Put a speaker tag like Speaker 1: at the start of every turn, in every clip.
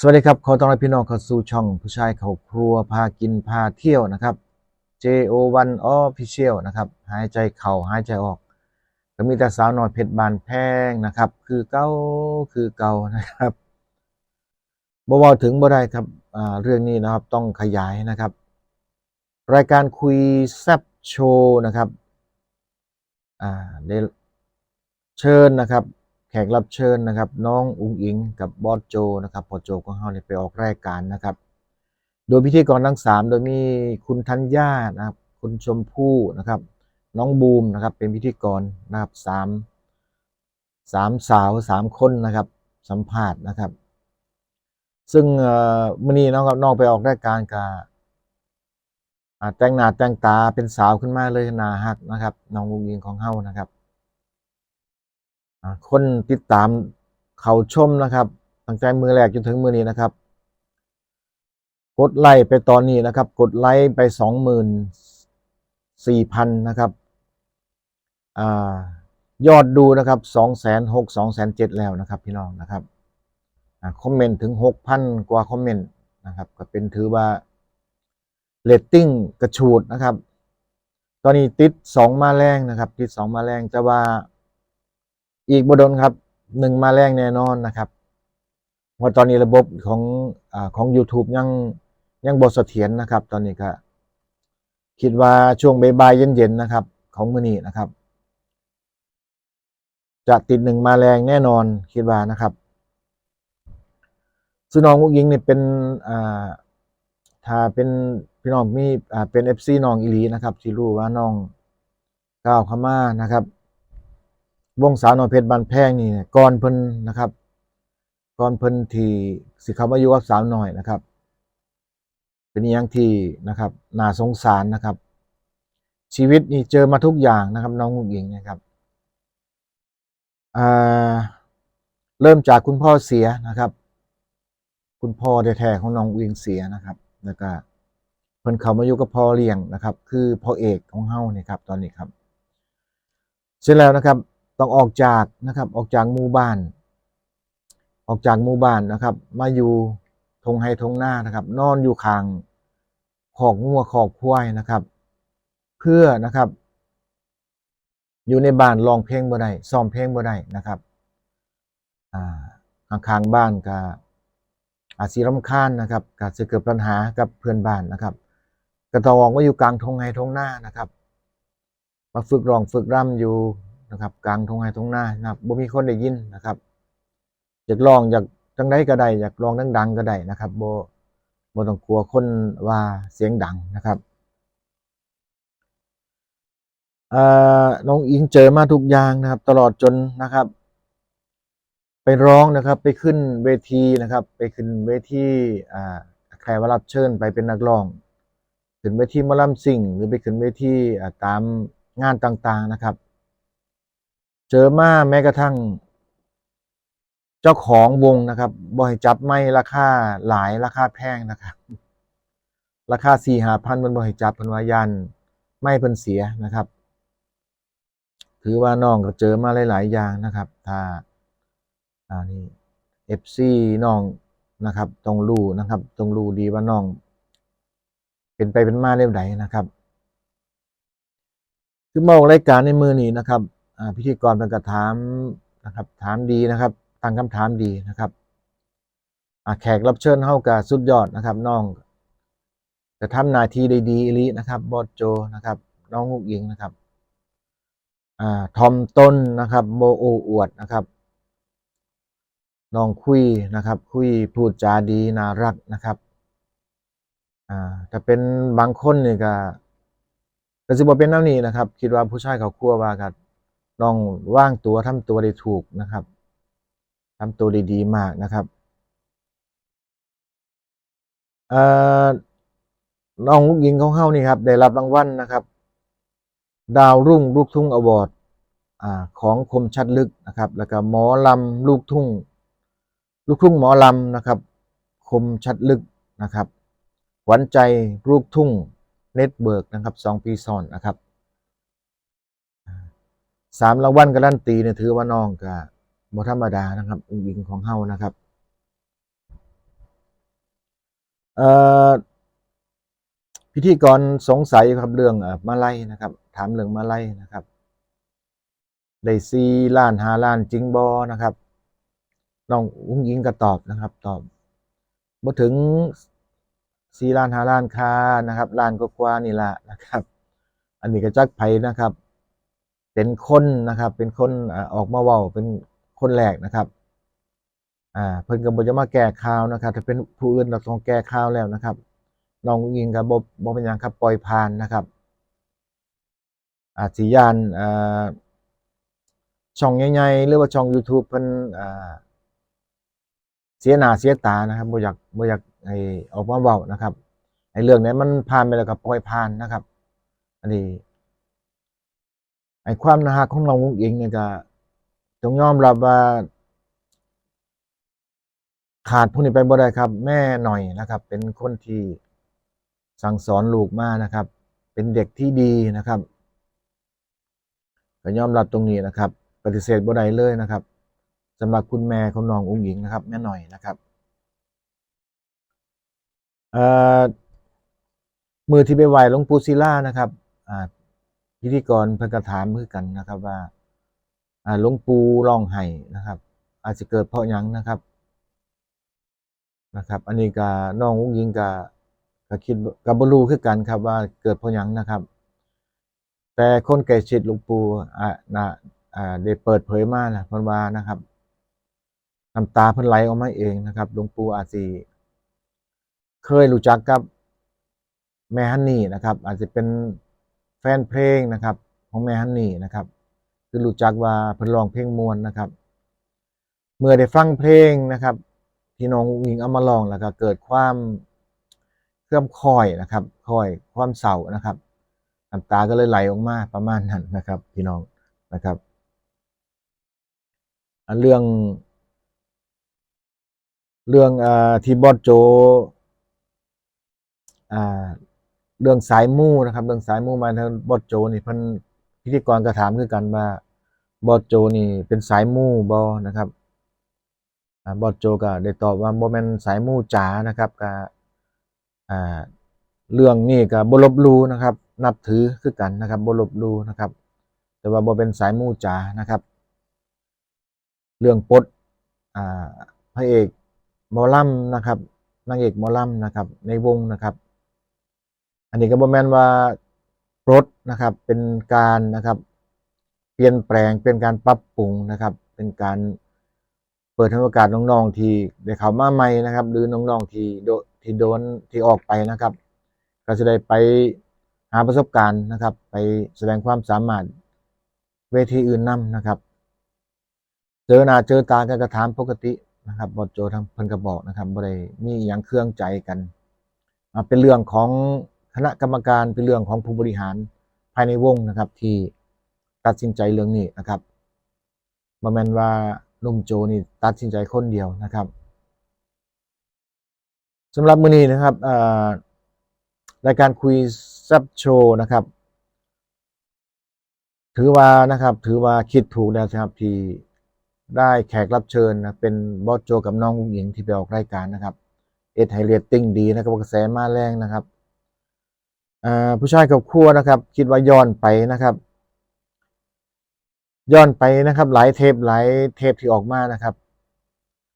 Speaker 1: สวัสดีครับ ขอต้อนรับพี่น้องเข้าสู่ช่องผู้ชายเขาครัวพากินพาเที่ยวนะครับ JO1 Official นะครับหายใจเข่าหายใจออก ก็มีแต่สาวน้อยเพชรบานแพงนะครับ คือเก้าคือเก่านะครับบ่เว้าถึงบ่ได้ครับเรื่องนี้นะครับต้องขยายนะครับ รายการคุยแซบโชว์นะครับได้เชิญนะครับ แขกรับเชิญนะครับ น้องอุ้งอิงกับบอสโจนะครับพอโจของเราเนี่ยไปออกรายการนะครับ โดยพิธีกรทั้งสามโดยมีคุณธัญญานะครับ คุณชมพู่นะครับ น้องบูมนะครับ เป็นพิธีกรนะครับสามสามสาวสามคนนะครับ สัมภาษณ์นะครับ ซึ่งเอ่อมื่อนี้น้องกับน้องไปออกรายการกับแต่งหน้าแต่งตาเป็นสาวขึ้นมาเลยหนาฮักนะครับน้องอุงอิงของเฮานะครับ คนติดตามเขาชมนะครับ ตั้งแต่มือแรกจนถึงมือนี้นะครับ กดไลค์ไปตอนนี้นะครับ กดไลค์ไปสองหมื่นสี่พันนะครับอ่ายอดดูนะครับสองแสนหกสองแสนเจ็ดแล้วนะครับ พี่น้องนะครับอคอมเมนต์ถึงหกพันกว่าคอมเมนต์นะครับ ก็เป็นถือว่าเรตติ้งกระฉูดนะครับ ตอนนี้ติดสองมาแรงนะครับ ติดสองมาแรงจะว่า อีกบดนครับหนึ่งมาแรงแน่นอนนะครับเพราตอนนี้ระบบของอของ YouTube ยังยังบทเสถียรนะครับ ตอนนี้ก็คิดว่าช่วงบ่ายเย็นๆนะครับ ของมือนี้นะครับ จะติดหนึ่งมาแรงแน่นอนคิดว่านะครับซึ่งน้องมุกยิงเนี่ยเป็นอ่าถ้าเป็นพี่น้องมีอ่าเป็น FC น้องอีลีนะครับ ที่รู้ว่าน้องก้าวข้ามานะครับ วงสาวน้อยเพชรบานแพงนี่เนี่ยก่อนเพิ่นนะครับก่อนเพิ่นที่สิเขามาอยู่กับสาวน้อยนะครับ เป็นอย่างที่นะครับน่าสงสารนะครับ ชีวิตนี่เจอมาทุกอย่างนะครับ น้องมุกหญิงนะครับอ่าเริ่มจากคุณพ่อเสียนะครับ คุณพ่อแท้ๆของน้องอุ๋งอิงเสียนะครับ แล้วก็เพิ่นเขามาอยู่กับพ่อเลี้ยงนะครับ คือพ่อเอกของเฮานี่ครับ ตอนนี้ครับ เสร็จแล้วนะครับ ต้องออกจากนะครับออกจากหมู่บ้าน ออกจากหมู่บ้านนะครับ มาอยู่ทงไฮทงหน้านะครับ นอนอยู่ข้างขอกงัวขอกควายนะครับ เพื่อนะครับ อยู่ในบ้านร้องเพลงบ่ได้ซ้อมเพลงบ่ได้นะครับอ่าข้างบ้านก็อาจสิรำคาญนะครับก็จะเกิดปัญหากับเพื่อนบ้านนะครับก็ต้องออกมาอยู่กลางทงไฮทงหน้านะครับ มาฝึกร้องฝึกร่ำอยู่ นะครับ กลางทงไห้ทงหน้านะครับบ่มีคนได้ยินนะครับอยากร้องอยากจังไดก็ได้อยากร้องดังๆก็ได้นะครับบ่บ่ต้องกลัวคนว่าเสียงดังนะครับเอ่อน้องอิงเจอมาทุกอย่างนะครับ ตลอดจนนะครับ ไปร้องนะครับ ไปขึ้นเวทีนะครับ ไปขึ้นเวทีอ่าใครว่ารับเชิญไปเป็นนักร้อง ขึ้นเวทีมอลำซิ่ง หรือไปขึ้นเวทีอ่าตามงานต่างๆนะครับ เจอมาแม้กระทั่ง เจ้าของวงนะครับบ่ให้จับไม่ราคาหลายราคาแพงนะครับ ราคาสี่หาพันมันบ่ให้จับพิ่นวายันไม่เพิ่นเสียนะครับ ถือว่าน้องก็เจอมาหลาย ๆ อย่างนะครับ ถ้าอ่านี่ FC น้องนะครับต้องรู้นะครับต้องรู้ดีว่าน้อง เป็นไปเป็นมาเรื่องใดนะครับ คือมออรายการในมือนี้นะครับ พิธีกรเป็นกระถามนะครับ ถามดีนะครับตั้งคำถามดีนะครับแขกรับเชิญเฮากับสุดยอดนะครับน้องจะทำหน้าที่ได้ดีอลีนะครับบอสโจนะครับ น้องมุกยิงนะครับอ่าทอมต้นนะครับโมโออวดนะครับน้องคุยนะครับ คุยพูดจาดีน่ารักนะครับอ่าถ้าเป็นบางคนนี่ก็ก็สิบ่เป็นแนวนี้นะครับ คิดว่าผู้ชายเขาครัวว่าก็ ต้องว่างตัวทำตัวได้ถูกนะครับทำตัวได้ดีมากนะครับเอ่อน้องลูกหญิงของเฮานี่ครับได้รับรางวัลนะครับ ดาวรุ่งลูกทุ่งอวอร์ดอ่าของคมชัดลึกนะครับ แล้วก็หมอลำลูกทุ่ง ลูกทุ่งหมอลำนะครับ คมชัดลึกนะครับขวัญใจลูกทุ่งเน็ตเบิร์กนะครับสองปีซ้อนนะครับ สามรางวัลการันตีเนี่ยถือว่าน้องก็บ่ธรรมดานะครับอุงอิงของเฮานะครับพิธีกรสงสัยครับเรื่องเอ่อมาไลัยนะครับ ถามเรื่องมาไลัยนะครับได้ซีล้านหาล้านจริงบอนะครับน้องอุ้งยิงก็ตอบนะครับ ตอบบ่ถึงซีล้านหาล้านคานะครับล้านกว่านี่ละนะครับ อันนี้ก็จักไผนะครับ เป็นคนนะครับ เป็นคนออกมาเว้าเป็นคนแรกนะครับอ่าเพิ่นก็บ่จะมาแก้ข่าวนะครับ ถ้าเป็นผู้อื่นเราต้องแก้ข่าวแล้วนะครับน้องอุ้งอิงก็บ่บ่เป็นหยังครับปล่อยผ่านนะครับอาจสิยานอ่าช่องใหญ่ๆหรือว่าช่อง YouTube เพิ่นอ่าเสียหน้าเสียตานะครับบ่อยากบ่อยากให้ออกมาเว้านะครับไอ้เรื่องไหนมันผ่านไปแล้วก็ปล่อยผ่านนะครับ อันนี้ ไอ้ความน่ารักของน้องอุ้งอิงเนี่ยก็ต้องยอมรับว่า ขาดผู้นี้ไปบ่ได้ครับ แม่หน่อยนะครับ เป็นคนที่สั่งสอนลูกมานะครับ เป็นเด็กที่ดีนะครับก็ยอมรับตรงนี้นะครับ ปฏิเสธบ่ได้เลยนะครับสำหรับคุณแม่ของน้องอุ้งอิงนะครับ แม่หน่อยนะครับเอ่อมือที่ไปไหวหลวงปู่ศิลานะครับอ่า พิธีกรเพิ่นก็ถามคือกันนะครับว่าหลวงปู่ร้องไห้นะครับ อาจจะเกิดเพราะหยังนะครับนะครับ อันนี้ก็น้องอุ้งยิงก็ก็คิดก็บ่รู้คือกันครับว่าเกิดเพราะหยังนะครับ แต่คนใกล้ชิดหลวงปู่อ่านะอ่าได้เปิดเผยมานะเพิ่นว่านะครับน้ำตาเพิ่นไหลออกมาเองนะครับหลวงปู่อาจสิเคยรู้จักกับแม่ฮันนี่นะครับ อาจจะเป็น แฟนเพลงนะครับ ของแม่ฮันนี่นะครับ คือรู้จักว่าเพิ่นร้องเพลงมวนนะครับ เมื่อได้ฟังเพลงนะครับ ที่น้องอุ้งอิงเอามาลองแล้วก็เกิดความเคลื่อมคอยนะครับคอยความเศร้านะครับน้ำตาก็เลยไหลออกมาประมาณนั้นนะครับ พี่น้องนะครับเรื่อง เรื่องอที่บอสโจอ่า เรื่องสายมู่นะครับ เรื่องสายมู่มาทางบอสโจนี่พิ่นพิธีกรก็ถามคือกันว่าบอสโจนี่เป็นสายมู่บ่นะครับบอสโจก็ได้ตอบว่าบ่แมนสายมู่จ๋านะครับก็เรื่องนี้ก็บลบลูนะครับ นับถือคือกันนะครับบลบลูนะครับ แต่ว่าบ่เป็นสายมู่จ๋านะครับ เรื่องปดอ่าพระเอกมอลำนะครับนางเอกมอลำนะครับ ในวงนะครับ อันนี้ก็บ่แม่นว่าปลดนะครับ เป็นการนะครับ เปลี่ยนแปลงเป็นการปรับปรุงนะครับ เป็นการเปิดให้โอกาสน้องๆที่ได้เข้ามาใหม่นะครับ หรือน้องๆที่โดที่โดนที่ออกไปนะครับ ก็จะได้ไปหาประสบการณ์นะครับ ไปแสดงความสามารถเวทีอื่นนํนะครับเจอหน้าเจอตากันกระถามปกตินะครับบอดโจทางเพิ่นก็บอกนะครับบ่ได้มีอย่างเครื่องใจกันเป็นเรื่องของ ณะกรรมการเป็นเรื่องของผู้บริหารภายในวงนะครับที่ตัดสินใจเรื่องนี้นะครับบ่แมนว่าลุงโจนี่ตัดสินใจคนเดียวนะครับสำหรับมื้อนี้นะครับรายการคุยแซับโชว์นะครับ ถือว่านะครับ ถือว่าคิดถูกแล้วนะครับที่ได้แขกรับเชิญนะเป็นบอสโจกับน้องอุ้งอิงที่ไปออกรายการนะครับ เอทไฮเรตติ้งดีนะครับกระแสมาแรงนะครับ ผู้ชายกับครัวนะครับ คิดว่าย้อนไปนะครับ ย้อนไปนะครับ หลายเทปหลายเทปที่ออกมานะครับ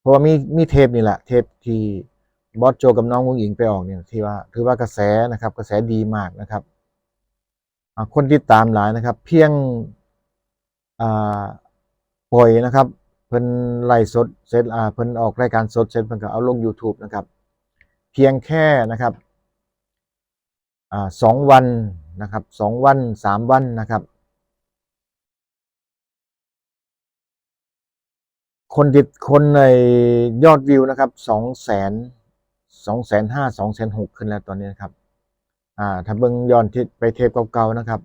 Speaker 1: เพราะว่ามีมีเทปนี่แหละ เทปที่บอสโจกับน้องอุ้งอิงไปออกเนี่ยที่ว่าถือว่ากระแสนะครับ กระแสดีมากนะครับคนติดตามหลายนะครับ เพียงปล่อยนะครับ เพิ่นไลฟ์สดเสร็จอ่าเพิ่นออกรายการสดเสร็จเพิ่นก็เอาลง YouTube นะครับ เพียงแค่นะครับ สองวันนะครับสองวันสามวันนะครับ คนติดคนในยอดวิวนะครับสองแสนสองแสนห้าสองแสนหกขึ้นแล้วตอนนี้นะครับอ่าถ้าเบิ่งย้อนทิศไปเทปเก่าๆนะครับ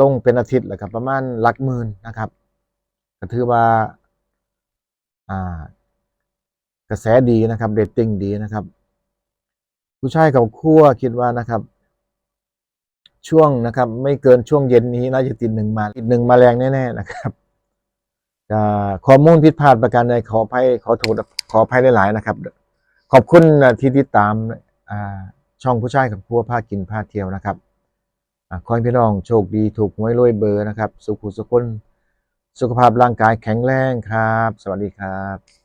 Speaker 1: ลงเป็นอาทิตย์แหละครับ ประมาณหลักหมื่นนะครับก็ถือว่าอ่ากระแสดีนะครับเรตติ้งดีนะครับ ผู้ชายกับคั่วคิดว่านะครับ ช่วงนะครับ ไม่เกินช่วงเย็นนี้น่าจะติดหนึ่งมาติดหนึ่งมาแรงแน่ๆนะครับข้อมูลผิดพลาดประการใดขออภัยขอโทษขออภัยหลายๆนะครับ ขอบคุณที่ติดตามช่องผู้ชายกับครัวพากินพาเที่ยวนะครับอขอให้พี่น้องโชคดีถูกหวยรวยเบอร์นะครับ สุขุสุขคนสุขภาพร่างกายแข็งแรงครับ สวัสดีครับ